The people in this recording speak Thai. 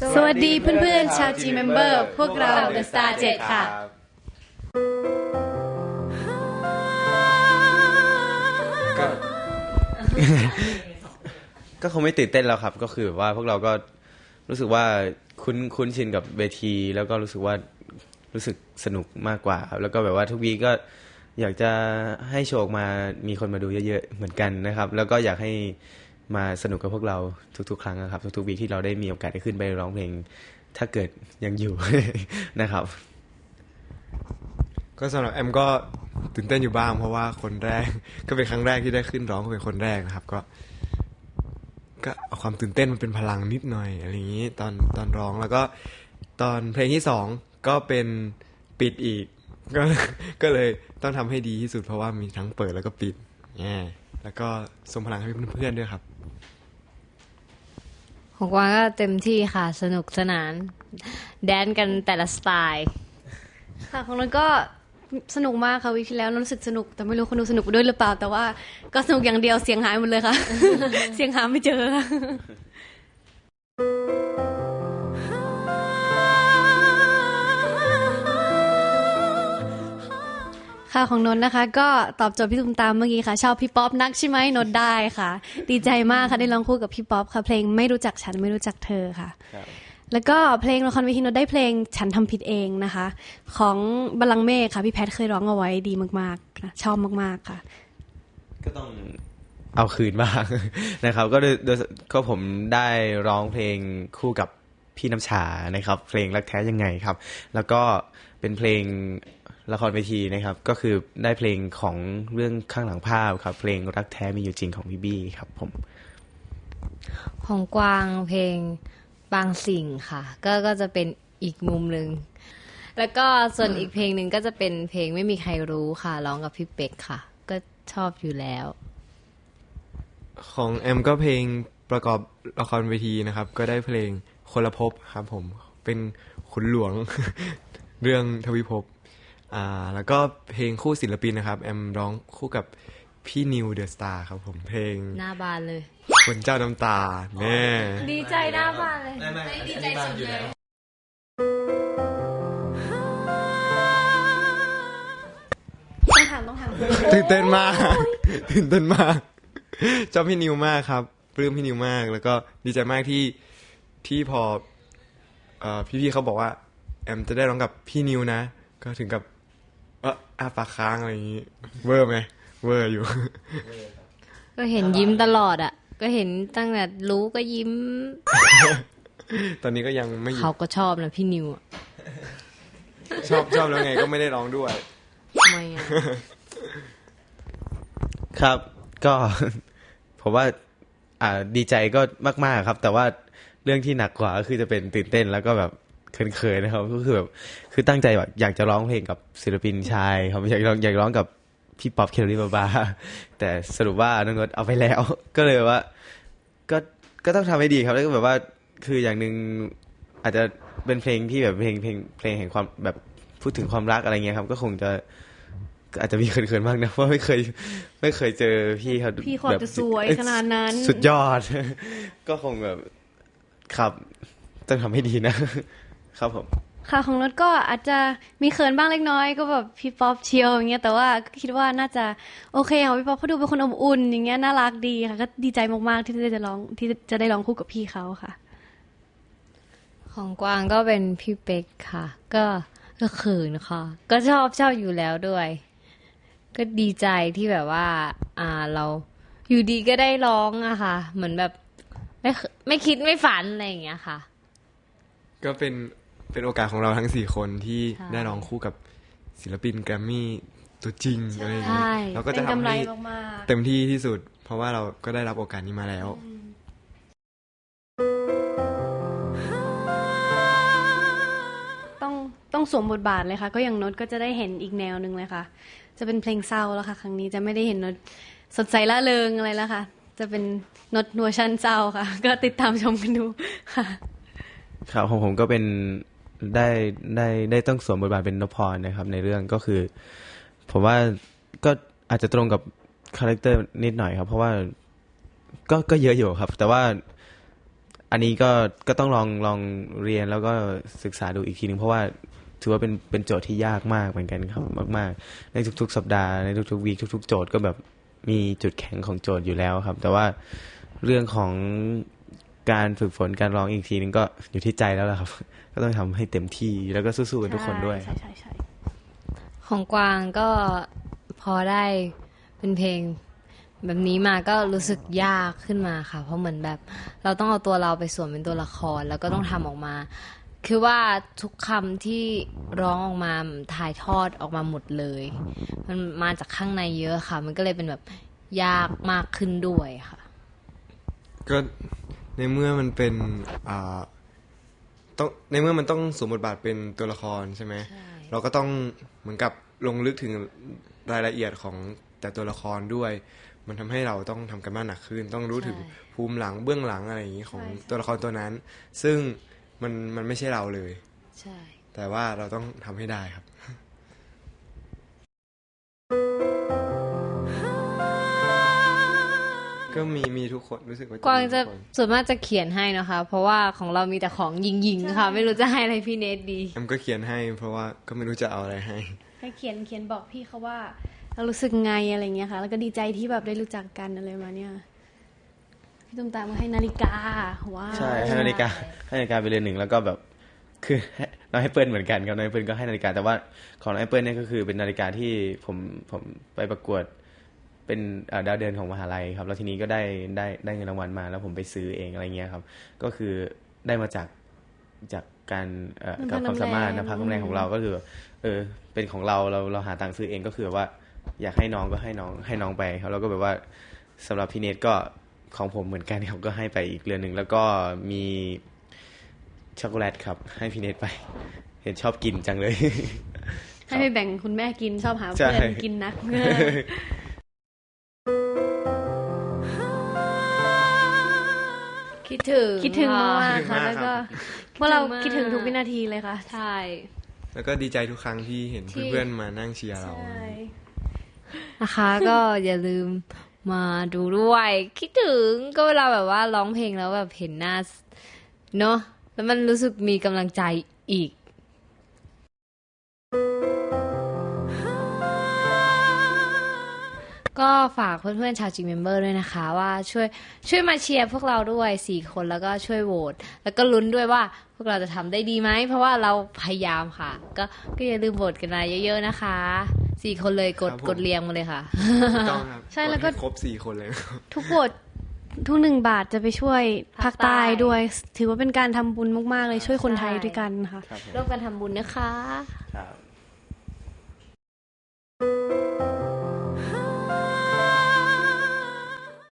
สวัสดีเพื่อนๆ ชาว G Member พวกเรา The Star 7ค่ะ ก็ก็คงไม่ตื่นเต้นแล้วครับ ก็คือแบบว่าพวกเราก็รู้สึกว่าคุ้นคุ้นชินกับเวที แล้วก็รู้สึกว่ารู้สึกสนุกมากกว่าครับแล้วก็แบบว่าทุกวีก็อยากจะให้โชว์มามีคนมาดูเยอะๆเหมือนกันนะครับ แล้วก็อยากให้ มาสนุกกับพวกเราทุก ๆ ครั้งนะครับ ทุกๆวีที่เราได้มีโอกาสได้ขึ้นไปร้องเพลง ถ้าเกิดยังอยู่นะครับ ก็สำหรับแอมก็ตื่นเต้นอยู่บ้าง เพราะว่าคนแรก ก็เป็นครั้งแรกที่ได้ขึ้นร้องเป็นคนแรกนะครับ ก็ ก็เอาความตื่นเต้นมันเป็นพลังนิดหน่อยอะไรอย่างนี้ตอนตอนร้องแล้วก็ตอนเพลงที่สองก็เป็นปิดอีก ก็ก็เลยต้องทำให้ดีที่สุดเพราะว่ามีทั้งเปิดแล้วก็ปิดแง่แล้วก็ส่งพลังให้เพื่อนๆด้วยครับ ของกวางก็เต็มที่ค่ะสนุกสนาน แดนกันแต่ละสไตล์ค่ะของเราก็สนุกมากค่ะวิคที่แล้วรู้สึกสนุกแต่ไม่รู้คนดูสนุกด้วยหรือเปล่า แต่ว่าก็สนุกอย่างเดียวเสียงหายหมดเลยค่ะ เสียงหาไม่เจอค่ะ ค่ะของนนท์นะคะ ก็ตอบโจทย์พี่ตุ้มตามเมื่อกี้ค่ะชอบพี่ป๊อปนักใช่ไหมนนท์ได้ค่ะ ดีใจมากค่ะได้ร้องคู่กับพี่ป๊อปค่ะ เพลงไม่รู้จักฉันไม่รู้จักเธอค่ะ แล้วก็เพลงละครเวทีนนท์ได้เพลงฉันทำผิดเองนะคะ ของบัลลังก์เมฆค่ะ พี่แพทเคยร้องเอาไว้ดีมากๆค่ะชอบมากๆค่ะ ก็ต้องเอาคืนบ้างนะครับ ก็โดยโดยก็ผมได้ร้องเพลงคู่กับพี่น้ำชานะครับ เพลงรักแท้ยังไงครับ แล้วก็เป็นเพลง ละครเวทีนะครับ ก็คือได้เพลงของเรื่องข้างหลังภาพครับ เพลงรักแท้มีอยู่จริงของพี่บี้ครับผม ของกวางเพลงบางสิ่งค่ะ ก็ก็จะเป็นอีกมุมหนึ่งแล้วก็ส่วนอีกเพลงหนึ่งก็จะเป็นเพลงไม่มีใครรู้ค่ะร้องกับพี่เป็กค่ะ ก็ชอบอยู่แล้ว ของแอมก็เพลงประกอบละครเวทีนะครับ ก็ได้เพลงคนละภพครับผมเป็นขุนหลวง เรื่องทวิภพ อ่า แล้วก็เพลงคู่ศิลปินนะครับ แอมร้องคู่กับพี่นิวเดอะสตาร์ครับผมเพลงหน้าบานเลยคนเจ้าน้ำตาแน่ดีใจหน้าบานเลยดีใจสุดเลยต้องถามต้องถามตื่นเต้นมากตื่นเต้นมากชอบพี่นิวมากครับปลื้มพี่นิวมาก แล้วก็ดีใจมากที่ที่พอเอ่อพี่ๆเขาบอกว่า แอมจะได้ร้องกับพี่นิวนะ ก็ถึงกับ เอออาปากค้างอะไรอย่างนี้ เวอร์ไหมเวอร์อยู่ ก็เห็นยิ้มตลอดอะ ก็เห็นตั้งแต่รู้ก็ยิ้ม ตอนนี้ก็ยังไม่หยุเขาดก็ชอบนะพี่นิวอะชอบชอบแล้วไงก็ไม่ได้ร้องด้วย ทำไมอะครับ ก็ ผมว่า อ่าดีใจก็มาก ๆ ครับ แต่ว่าเรื่องที่หนักกว่าก็คือจะเป็นตื่นเต้นแล้วก็แบบ เขินๆนะครับ ก็คือแบบคือตั้งใจแบบอยากจะร้องเพลงกับศิลปินชายครับอยากร้องอยากร้องกับพี่ป๊อปเคลลี่บาบาแต่สรุปว่าน้องนดเอาไปแล้ว ก็เลยว่า ก็ก็ต้องทำให้ดีครับแล้วก็แบบว่าคืออย่างหนึ่งอาจจะเป็นเพลงที่แบบเพลงเพลงเพลงแห่งความแบบพูดถึงความรักอะไรเงี้ยครับ ก็คงจะก็อาจจะมีเขินๆบ้างนะเพราะไม่เคย ไม่เคยเจอพี่เขาพี่เขาแบบจะสวยขนาดนั้น สุดยอด ก็คงแบบครับต้องทำให้ดีนะ ครับผม ค่ะของนนท์ก็อาจจะมีเขินบ้างเล็กน้อย ก็แบบพี่ป๊อปเชียวอย่างเงี้ยแต่ว่าก็คิดว่าน่าจะโอเคค่ะพี่ป๊อปเขาดูเป็นคนอบอุ่นอย่างเงี้ยน่ารักดีค่ะก็ดีใจมากๆที่ได้จะร้องที่จะได้ร้องคู่กับพี่เขาค่ะ ของกวางก็เป็นพี่เป็กค่ะ ก็ก็เขินค่ะ ก็ชอบชอบอยู่แล้วด้วย ก็ดีใจที่แบบว่า อ่าเราอยู่ดีก็ได้ร้องอะค่ะ เหมือนแบบ ไม่เคไม่คิดไม่ฝันอะไรอย่างเงี้ยค่ะ ก็เป็น เป็นโอกาสของเราทั้งสี่คนที่ใช่ได้ร้องคู่กับศิลปินแกรมมี่ตัวจริงอะไรอย่างใช่นี้เราก็เป็จะนทำกำไรให้มากเต็มที่ที่สุด เพราะว่าเราก็ได้รับโอกาสนี้มาแล้วๆต้องต้องสวมบทบาทเลยค่ะ ก็อย่างนนท์ก็จะได้เห็นอีกแนวหนึ่งเลยค่ะ จะเป็นเพลงเศร้าแล้วค่ะ ครั้งนี้จะไม่ได้เห็นนนท์สดใสละเริงอะไรแล้วค่ะ จะเป็นนนท์เวอร์ชันเศร้าค่ะ ก็ติดตามชมกันดูค่ะ ครับของผมก็เป็น ได้ได้ได้ต้องสวมบทบาทเป็นนพพรนะครับ ในเรื่องก็คือ ผมว่าก็อาจจะตรงกับคาแรคเตอร์นิดหน่อยครับ เพราะว่าก็ก็เยอะอยู่ครับ แต่ว่าอันนี้ก็ก็ต้องลองลองเรียนแล้วก็ศึกษาดูอีกทีนึงเพราะว่าถือว่าเป็นเป็นโจทย์ที่ยากมากเหมือนกันครับมาก ๆ ในทุก ๆ สัปดาห์ในทุกๆวีคทุก ๆ โจทย์ก็แบบมีจุดแข็งของโจทย์อยู่แล้วครับ แต่ว่าเรื่องของ การฝึกฝนการร้องอีกทีนึงก็อยู่ที่ใจแล้วล่ะครับ ก็ต้องทำให้เต็มที่แล้วก็สู้ๆกันทุกคนด้วยใช่ใช่ใช่ของกวางก็พอได้เป็นเพลง แบบนี้มาก็รู้สึกยากขึ้นมาค่ะ เพราะเหมือนแบบ เราต้องเอาตัวเราไปสวมเป็นตัวละครแล้วก็ต้องทำออกมา คือว่าทุกคำที่ร้องออกมาถ่ายทอดออกมาหมดเลย มันมาจากข้างในเยอะค่ะ มันก็เลยเป็นแบบยากมากขึ้นด้วยค่ะ ก็ ในเมื่อมันเป็นอ่าต้องในเมื่อมันต้องสวมบทบาทเป็นตัวละครใช่ไหมใช่เราก็ต้องเหมือนกับลงลึกถึงรายละเอียดของแต่ตัวละครด้วย มันทำให้เราต้องทำกันบ้านหนักขึ้น ต้องรู้ถึงภูมิหลังเบื้องหลังอะไรอย่างนี้ของตัวละครตัวนั้น ซึ่งมันมันไม่ใช่เราเลย ใช่ แต่ว่าเราต้องทำให้ได้ครับ ก็มีมีทุกคนรู้สึกว่ากวางจะมีทุกคนส่วนมากจะเขียนให้นะคะ เพราะว่าของเรามีแต่ของยิงๆค่ะ ไม่รู้จะให้อะไรพี่เนทดีแอมก็เขียนให้ เพราะว่าก็ไม่รู้จะเอาอะไรให้ให้เขียนเขียนบอกพี่เขาว่า เรารู้สึกไงอะไรเงี้ยค่ะ แล้วก็ดีใจที่แบบได้รู้จักกันอะไรมาเนี่ยพี่ตุ้มตามก็ให้นาฬิกาว้าวใช่ให้นาฬิกาให้นาฬิกาไปเรือนหนึ่งแล้วก็แบบคือให้น้องแอปเปิลเหมือนกันครับน้องแอปเปิลก็ให้นาฬิกาแต่ว่าของน้องแอปเปิลเนี่ยก็คือเป็นนาฬิกาที่ผมผมไปประกวด เป็นเอ่อดาวเดือนของมหาลัยครับ แล้วทีนี้ก็ได้ได้ได้เงินรางวัลมา แล้วผมไปซื้อเองอะไรเงี้ยครับ ก็คือได้มาจากจากการเอ่อกับความสามารถนะพักกำแรงของเราก็คือ เออ เป็นของเราเราเราหาตังค์ซื้อเองก็คือแบบว่า อยากให้น้องก็ให้น้องให้น้องไปครับแล้วก็แบบว่าสำหรับพี่เนทก็ของผมเหมือนกันครับก็ให้ไปอีกเรือนหนึ่งแล้วก็มีช็อกโกแลตครับ ให้พี่เนทไป เห็นชอบกินจังเลย ให้ไปแบ่งคุณแม่กินชอบหาใช่เพื่อนกินนัก คิดถึงคิดถึงมากคิดถึงๆค่ะมากแล้วก็ครับ พวกเราคิคิดดถึถึงงมากทุกวินาทีเลยค่ะ ใช่ แล้วก็ดีใจทุกครั้งที่เห็นที่ เพื่อนๆมานั่งเชียร์เราใช่นะคะ ก็อย่าลืมมาดูด้วย คิดถึงก็เวลาแบบว่าร้องเพลงแล้วแบบเห็นหน้าเนอะแล้วมันรู้สึกมีกำลังใจอีก ก็ฝากเพื่อนๆชาวจีเมมเบอร์ด้วยนะคะ ว่าช่วยช่วยมาเชียร์พวกเราด้วยสี่คนแล้วก็ช่วยโหวตแล้วก็ลุ้นด้วยว่าพวกเราจะทำได้ดีไหม เพราะว่าเราพยายามค่ะ ก็ก็อย่าลืมโหวตกันมาเยอะๆนะคะสี่คนเลยกดครับผม กดเรียงมาเลยค่ะ ถูกต้องครับใช่แล้วก็ ดให้ครบสี่คนเลยนะครับ ทุกบททุกหนึ่งบาทจะไปช่วยภาคใต้ด้วย ถือว่าเป็นการทำบุญมากๆเลยช่วยคนไทยด้วยกันค่ะ ครับผมร่วมกันทำบุญนะคะ ครับ